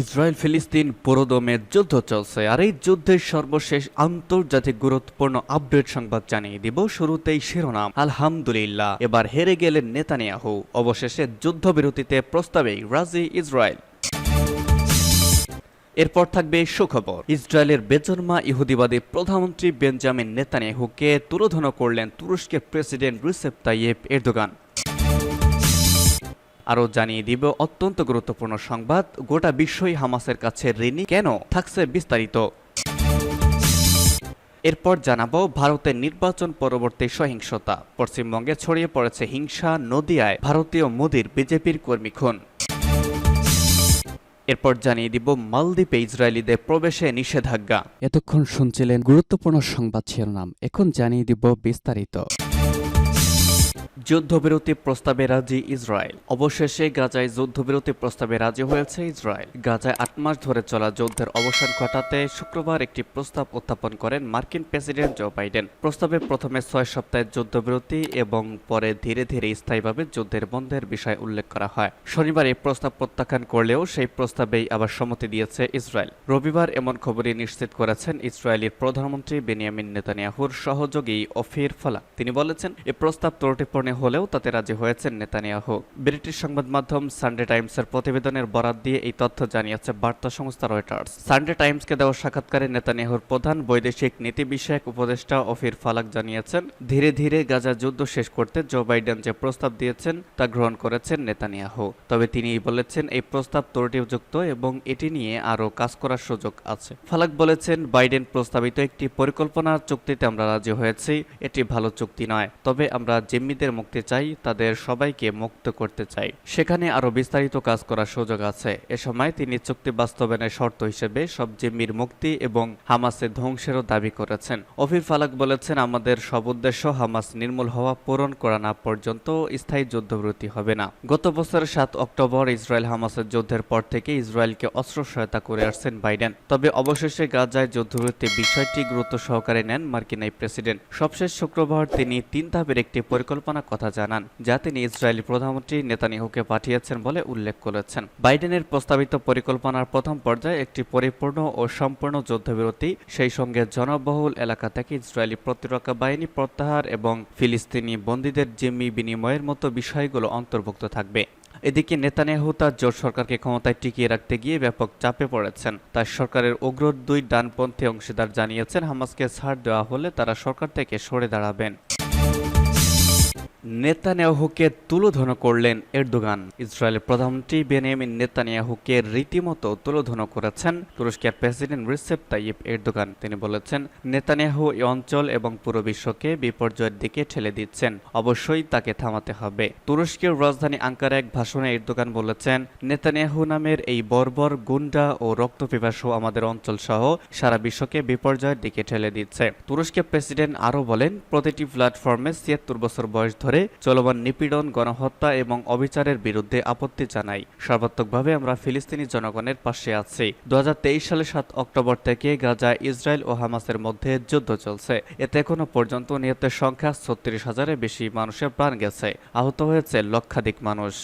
Israel ফিলিস্তিন পুরোদমে যুদ্ধ চলছে, আর এই যুদ্ধের সর্বশেষ আন্তর্জাতিক গুরুত্বপূর্ণ আপডেট সংবাদ জানিয়ে দিব শুরুতেই শিরোনাম। আলহামদুলিল্লাহ। এবার হেরে গেলেন নেতানিয়াহু। অবশেষে যুদ্ধবিরতিতে প্রস্তাবেই রাজি ইসরায়েল। এরপর থাকবে সুখবর। ইসরায়েলের বেজন্মা ইহুদিবাদী প্রধানমন্ত্রী বেঞ্জামিন নেতানিয়াহুকে তুলোধন করলেন তুরস্কের প্রেসিডেন্ট রিসেপ তাইয়েব এরদোগান। আরও জানিয়ে দিব, অত্যন্ত গুরুত্বপূর্ণ সংবাদ, গোটা বিশ্বই হামাসের কাছে ঋণী কেন থাকছে বিস্তারিত। এরপর জানাব, ভারতের নির্বাচন পরবর্তী সহিংসতা। পশ্চিমবঙ্গে ছড়িয়ে পড়েছে হিংসা, নদিয়ায় ভারতীয় মোদির বিজেপির কর্মী খুন। এরপর জানিয়ে দিব, মালদ্বীপে ইসরায়েলিদের প্রবেশে নিষেধাজ্ঞা। এতক্ষণ শুনছিলেন গুরুত্বপূর্ণ সংবাদ শিরোনাম, এখন জানিয়ে দিব বিস্তারিত। যুদ্ধবিরতি প্রস্তাবে রাজি ইসরায়েল। অবশেষে গাজায় যুদ্ধবিরতি প্রস্তাবে রাজি হয়েছে ইসরায়েল। গাজায় আট মাস ধরে চলা যুদ্ধের অবসান ঘটাতে শুক্রবার একটি প্রস্তাব উত্থাপন করেন মার্কিন প্রেসিডেন্ট জো বাইডেন। প্রস্তাবে প্রথমে ছয় সপ্তাহের যুদ্ধবিরতি এবং পরে ধীরে ধীরে স্থায়ীভাবে যুদ্ধের বন্ধের বিষয় উল্লেখ করা হয়। শনিবার এই প্রস্তাব প্রত্যাখ্যান করলেও সেই প্রস্তাবেই আবার সম্মতি দিয়েছে ইসরায়েল। রবিবার এমন খবরই নিশ্চিত করেছেন ইসরায়েলের প্রধানমন্ত্রী বেনিয়ামিন নেতানিয়াহুর সহযোগী অফির ফালা তিনি বলেছেন এই প্রস্তাব ত্রুটিপূর্ণ হলেও তাতে রাজি হয়েছেন নেতানিয়াহু। ব্রিটিশ সংবাদ মাধ্যম সানডে টাইমসের প্রতিবেদনের বরাত দিয়ে এই তথ্য জানিয়েছে বার্তা সংস্থা রয়টার্স। সানডে টাইমসকে দেওয়া সাক্ষাৎকারে নেতানিয়াহুর প্রধান বৈদেশিক নীতি বিষয়ক উপদেষ্টা অফির ফালাক জানিয়েছেন, ধীরে ধীরে গাজা যুদ্ধ শেষ করতে জো বাইডেন যে প্রস্তাব দিয়েছেন, তা গ্রহণ করেছেন নেতানিয়াহু। তবে তিনি বলেছেন, এই প্রস্তাব ত্রুটিযুক্ত এবং এটি নিয়ে আরও কাজ করার সুযোগ আছে। ফালাক বলেছেন, বাইডেন প্রস্তাবিত একটি পরিকল্পনার চুক্তিতে আমরা রাজি হয়েছি, এটি ভালো চুক্তি নয়। তবে আমরা জিম্মিদের মুক্তি চাই, তাদের সবাইকে মুক্ত করতে চাই। সেখানে আরও বিস্তারিত কাজ করার সুযোগ আছে। এ সময় তিনি চুক্তি বাস্তবায়নের শর্ত হিসেবে সব জিম্মির মুক্তি এবং হামাসের ধ্বংসেরও দাবি করেছেন। অফির ফালাক বলেছেন, আমাদের সব উদ্দেশ্য হামাস নির্মূল হওয়া, পূরণ করা না পর্যন্ত স্থায়ী যুদ্ধবিরতি হবে না। গত বছরের সাত অক্টোবর ইসরায়েল হামাসের যুদ্ধের পর থেকে ইসরায়েলকে অস্ত্র সহায়তা করে আসছেন বাইডেন। তবে অবশেষে গাজায় যুদ্ধবিরতি বিষয়টি গুরুত্ব সহকারে নেন মার্কিন প্রেসিডেন্ট। সবশেষ শুক্রবার তিনি তিন ধাপের একটি পরিকল্পনার কথা জানান। যা তিনি ইসরায়েলি প্রধানমন্ত্রী নেতানিয়াহুকে পাঠিয়েছেন বলে উল্লেখ করেছেন। বাইডেনের প্রস্তাবিত পরিকল্পনার প্রথম পর্যায়ে একটি পরিপূর্ণ ও সম্পূর্ণ যুদ্ধবিরতি, সেই সঙ্গে জনবহুল এলাকা থেকে ইসরায়েলি প্রতিরক্ষা বাহিনী প্রত্যাহার এবং ফিলিস্তিনি বন্দীদের জিম্মি বিনিময়ের মতো বিষয়গুলো অন্তর্ভুক্ত থাকবে। এদিকে নেতানিয়াহু তার জোট সরকারকে ক্ষমতায় টিকিয়ে রাখতে গিয়ে ব্যাপক চাপে পড়েছেন। তার সরকারের উগ্র দুই ডানপন্থী অংশীদার জানিয়েছেন, হামাসকে ছাড় দেওয়া হলে তারা সরকার থেকে সরে দাঁড়াবেন। নেতানিয়াহুকে তুলোধন করলেন এরদোগান। ইসরায়েলের প্রধানমন্ত্রী বেনিয়ামিন নেতানিয়াহুকে রীতিমতো তুলোধন করেছেন তুরস্কের প্রেসিডেন্ট রিসেপ তাইয়িপ এরদোগান। তিনি বলেছেন, নেতানিয়াহু এই অঞ্চল এবং পুরো বিশ্বকে বিপর্যয়ের দিকে ঠেলে দিচ্ছেন, অবশ্যই তাকে থামাতে হবে। তুরস্কের রাজধানী আঙ্কার এক ভাষণে এরদোগান বলেছেন, নেতানিয়াহু নামের এই বর্বর গুন্ডা ও রক্তপিপাসু আমাদের অঞ্চল সহ সারা বিশ্বকে বিপর্যয়ের দিকে ঠেলে দিচ্ছে। তুরস্কের প্রেসিডেন্ট আরও বলেন, প্রতিটি প্ল্যাটফর্মে ছিয়াত্তর বছর বয়স ধরে চলমান নিপীড়ন, গণহত্যা এবং অবিচারের বিরুদ্ধে আপত্তি জানাই। সর্বাত্মকভাবে আমরা ফিলিস্তিনি জনগণের পাশে আছি। দু হাজার তেইশ সালে সাত অক্টোবর থেকে গাজা, ইসরায়েল ও হামাসের মধ্যে যুদ্ধ চলছে। এতে এখনও পর্যন্ত নিহতের সংখ্যা ছত্রিশ হাজারের বেশি মানুষের প্রাণ গেছে। আহত হয়েছে লক্ষাধিক মানুষ।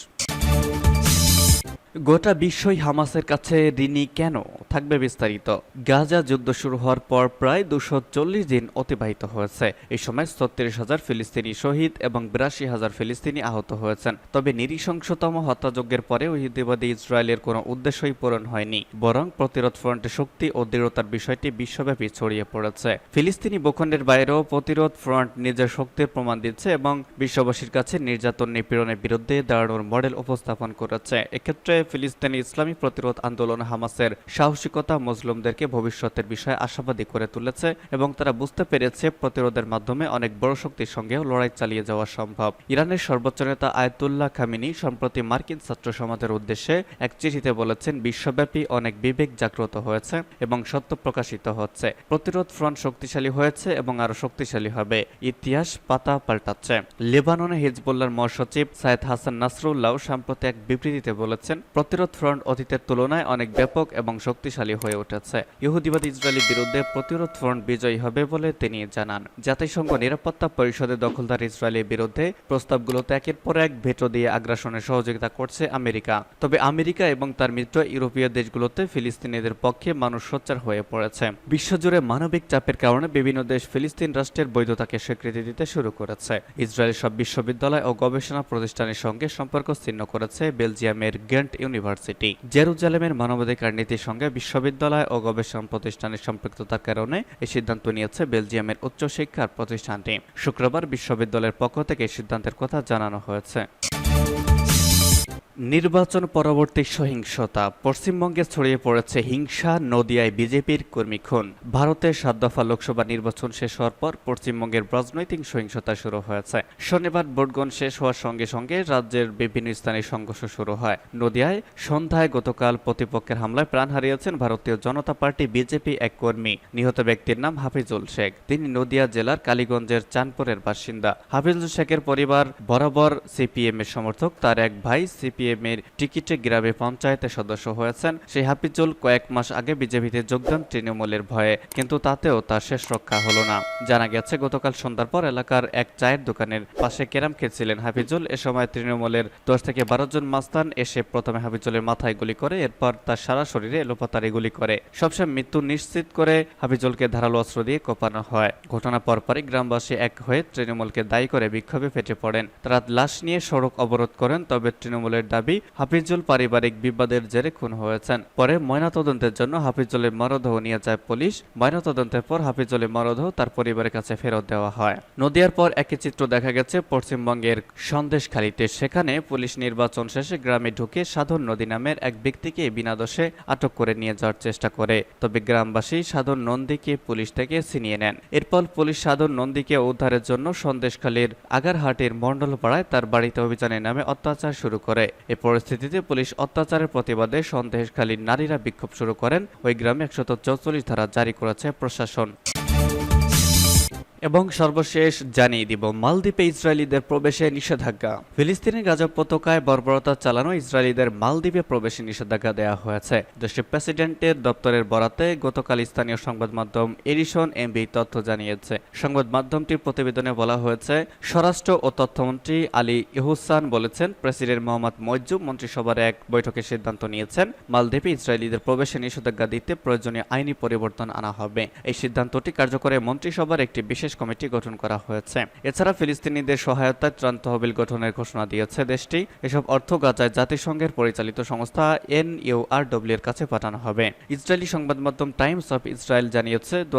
গোটা বিশ্বই হামাসের কাছে ঋণী কেন? থাকবে বিস্তারিত। গাজা যুদ্ধ শুরু হওয়ার পর প্রায় দুশো চল্লিশ দিন অতিবাহিত হয়েছে। এই সময় ছত্রিশ হাজার ফিলিস্তিনি শহীদ এবং বিরাশি হাজার ফিলিস্তিনি আহত হয়েছেন। তবে নৃশংসতম হত্যাযজ্ঞের পরে ইহুদিবাদী ইসরায়েলের কোনো উদ্দেশ্যই পূরণ হয়নি, বরং প্রতিরোধ ফ্রন্টের শক্তি ও দৃঢ়তার বিষয়টি বিশ্বব্যাপী ছড়িয়ে পড়েছে। ফিলিস্তিনি ভূখণ্ডের বাইরেও প্রতিরোধ ফ্রন্ট নিজের শক্তির প্রমাণ দিচ্ছে এবং বিশ্ববাসীর কাছে নির্যাতন নিপীড়নের বিরুদ্ধে দাঁড়ানোর মডেল উপস্থাপন করেছে। এক্ষেত্রে ফিলিস্তিনি ইসলামী প্রতিরোধ আন্দোলন হামাসের সাহসিকতা মুসলিমদেরকে ভবিষ্যতের বিষয়ে আশাবাদী করে তুলেছে এবং তারা বুঝতে পেরেছে প্রতিরোধের মাধ্যমে অনেক বড় শক্তির সঙ্গেও লড়াই চালিয়ে যাওয়া সম্ভব। ইরানের সর্বোচ্চ নেতা আয়তুল্লাহ খামিনি সম্প্রতি মার্কিন ছাত্র সমাজের উদ্দেশ্যে এক চিঠিতে বলেছেন, বিশ্বব্যাপী অনেক বিবেক জাগ্রত হয়েছে এবং সত্য প্রকাশিত হচ্ছে। প্রতিরোধ ফ্রন্ট শক্তিশালী হয়েছে এবং আরও শক্তিশালী হবে। ইতিহাস পাতা পাল্টাচ্ছে। লেবাননে হিজবুল্লার মহাসচিব সাইদ হাসান নাসরুল্লাহ সম্প্রতি এক বিবৃতিতে বলেছেন প্রতিরোধ ফ্রন্ট অতীতের তুলনায় অনেক ব্যাপক এবং শক্তিশালী হয়ে উঠেছে। ইহুদিবাদ ইসরায়েলের বিরুদ্ধে প্রতিরোধ ফ্রন্ট বিজয়ী হবে বলে তিনি জানান। জাতিসংঘ নিরাপত্তা পরিষদের দখলদার ইসরায়েলের বিরুদ্ধে প্রস্তাবগুলোতে একের পর এক ভেটো দিয়ে আগ্রাসনে সহযোগিতা করছে আমেরিকা। তবে আমেরিকা এবং তার মিত্র ইউরোপীয় দেশগুলোতে ফিলিস্তিনিদের পক্ষে মানুষ সোচ্চার হয়ে পড়েছে। বিশ্বজুড়ে মানবিক চাপের কারণে বিভিন্ন দেশ ফিলিস্তিন রাষ্ট্রের বৈধতাকে স্বীকৃতি দিতে শুরু করেছে। ইসরায়েলের সব বিশ্ববিদ্যালয় ও গবেষণা প্রতিষ্ঠানের সঙ্গে সম্পর্ক ছিন্ন করেছে বেলজিয়ামের গেন্ট ইউনিভার্সিটি জেরুজালেমের মানবাধিকার নীতির সঙ্গে বিশ্ববিদ্যালয় ও গবেষণা প্রতিষ্ঠানের সম্পৃক্ততার কারণে এই সিদ্ধান্ত নিয়েছে বেলজিয়ামের উচ্চশিক্ষার প্রতিষ্ঠানটি। শুক্রবার বিশ্ববিদ্যালয়ের পক্ষ থেকে সিদ্ধান্তের কথা জানানো হয়েছে। নির্বাচন পরবর্তী সহিংসতা। পশ্চিমবঙ্গে ছড়িয়ে পড়েছে হিংসা, নদিয়ায় বিজেপির কর্মী খুন। ভারতের সাত দফা লোকসভা নির্বাচন শেষ হওয়ার পর পশ্চিমবঙ্গের রাজনৈতিক সহিংসতা শুরু হয়েছে। শনিবার ভোটগ্রহণ শেষ হওয়ার সঙ্গে সঙ্গে রাজ্যের বিভিন্ন স্থানে সংঘর্ষ শুরু হয়। নদিয়ায় সন্ধ্যায় গতকাল প্রতিপক্ষের হামলায় প্রাণ হারিয়েছেন ভারতীয় জনতা পার্টি বিজেপি এক কর্মী। নিহত ব্যক্তির নাম হাফিজুল শেখ। তিনি নদিয়া জেলার কালীগঞ্জের চাঁদপুরের বাসিন্দা। হাফিজুল শেখের পরিবার বরাবর সিপিএম এর সমর্থক। তার এক ভাই সিপিএম এর টিকিটে গ্রামে পঞ্চায়েতের সদস্য হয়েছেন সেই হাফিজুল কয়েক মাস আগে বিজেপিতে যোগদান তৃণমূলের ভয়ে। কিন্তু তাতেও তার শেষ রক্ষা হলো না। জানা গেছে, গতকাল সন্ধ্যার পর এলাকার এক চায়ের দোকানের পাশে ক্যারাম খেলছিলেন হাফিজুল। এ সময় তৃণমূলের দশ থেকে বারো জন মাস্তান এসে প্রথমে হাফিজুলের মাথায় গুলি করে, এরপর তার সারা শরীরে এলোপাতারি গুলি করে। সবসময় মৃত্যু নিশ্চিত করে হাফিজুলকে ধারালো অস্ত্র দিয়ে কোপানো হয়। ঘটনা পরপরই গ্রামবাসী এক হয়ে তৃণমূলকে দায়ী করে বিক্ষোভে ফেটে পড়েন। তারা লাশ নিয়ে সড়ক অবরোধ করেন, তবে তৃণমূলের দাবি, হাফিজুল পারিবারিক বিবাদের জেরে খুন হয়েছেন। পরে ময়নাতদন্তের জন্য হাফিজুলের মরদেহ নিয়ে যায় পুলিশ। ময়নাতদন্তের পর হাফিজুলের মরদেহ তার পরিবারের কাছে ফেরত দেওয়া হয়। নদিয়ার পর একই চিত্র দেখা গেছে, পশ্চিমবঙ্গের সন্দেশখালীতে। সেখানে পুলিশ নির্বাচন শেষে গ্রামে ঢুকে সাধন নদী নামের এক ব্যক্তিকে বিনা দোষে আটক করে নিয়ে যাওয়ার চেষ্টা করে। তবে গ্রামবাসী সাধন নন্দীকে পুলিশ থেকে ছিনিয়ে নেন। এরপর পুলিশ সাধন নন্দীকে উদ্ধারের জন্য সন্দেশখালীর আগারহাটের মণ্ডলপাড়ায় তার বাড়িতে অভিযানের নামে অত্যাচার শুরু করে। এ পরিস্থিতিতে পুলিশ অত্যাচারের প্রতিবাদে সন্দেশখালীর নারীরা বিক্ষোভ শুরু করেন। ওই গ্রামে একশত চৌচল্লিশ ধারা জারি করেছে প্রশাসন। এবং সর্বশেষ জানিয়ে দিব, মালদ্বীপে ইসরায়েলিদের প্রবেশে নিষেধাজ্ঞা। ফিলিস্তিনের গাজা পতাকায় বর্বরতা চালানো ইসরায়েলিদের মালদ্বীপে প্রবেশে নিষেধাজ্ঞা দেওয়া হয়েছে। দেশটির প্রেসিডেন্টের দপ্তরের বরাতে গতকাল স্থানীয় সংবাদ মাধ্যম এডিশন এমবি তথ্য জানিয়েছে। সংবাদ মাধ্যমটির প্রতিবেদনে বলা হয়েছে, স্বরাষ্ট্র ও তথ্যমন্ত্রী আলী ইহুসান বলেছেন, প্রেসিডেন্ট মোহাম্মদ মজ্জুব মন্ত্রিসভার এক বৈঠকে সিদ্ধান্ত নিয়েছেন, মালদ্বীপে ইসরায়েলিদের প্রবেশে নিষেধাজ্ঞা দিতে প্রয়োজনীয় আইনি পরিবর্তন আনা হবে। এই সিদ্ধান্তটি কার্যকরে মন্ত্রিসভার একটি বিশেষ বিশেষ কমিটি গঠন করা হয়েছে। এছাড়া ফিলিস্তিনিদের সহায়তায় ত্রাণ তহবিল গঠনের ঘোষণা দিয়েছে দেশটি। এসব অর্থ গাজায় জাতিসংঘের পরিচালিত সংস্থা এনইউআরডব্লিউ এর কাছে পাঠানো হবে। ইসরায়েলি সংবাদ মাধ্যম টাইমস অফ ইসরায়েল জানিয়েছে দু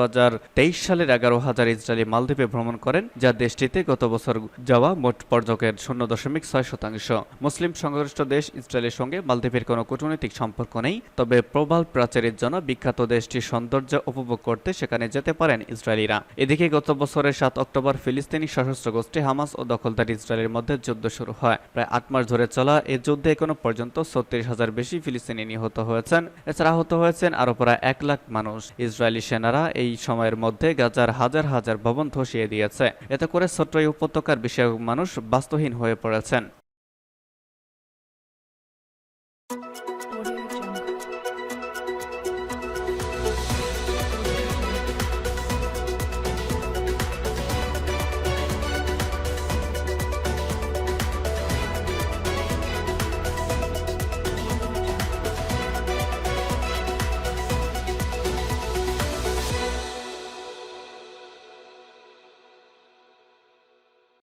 সালের এগারো হাজার ইসরায়েলি মালদ্বীপে ভ্রমণ করেন, যা দেশটিতে গত বছর যাওয়া মোট পর্যটকের শূন্য দশমিক ছয় শতাংশ। মুসলিম সংশ্লিষ্ট দেশ ইসরায়েলের সঙ্গে মালদ্বীপের কোনো কূটনৈতিক সম্পর্ক নেই, তবে প্রবাল প্রাচীরের জন্য বিখ্যাত দেশটির সৌন্দর্য উপভোগ করতে সেখানে যেতে পারেন ইসরায়েলিরা। এদিকে গত বছরের সাত অক্টোবর ফিলিস্তিনি সশস্ত্র গোষ্ঠী হামাস ও দখলদার ইসরায়েলের মধ্যে যুদ্ধ শুরু হয়। প্রায় আট মাস ধরে চলা এই যুদ্ধে এখনও পর্যন্ত ছত্রিশ হাজার বেশি ফিলিস্তিনি নিহত হয়েছেন। এছাড়া আহত হয়েছেন আরও প্রায় এক লাখ মানুষ। ইসরায়েলি সেনারা এই সময়ের মধ্যে গাজার হাজার হাজার ভবন ধসিয়ে দিয়েছে। এতে করে ছোট্ট উপত্যকার বিষয়ক মানুষ বাস্তুহীন হয়ে পড়েছেন।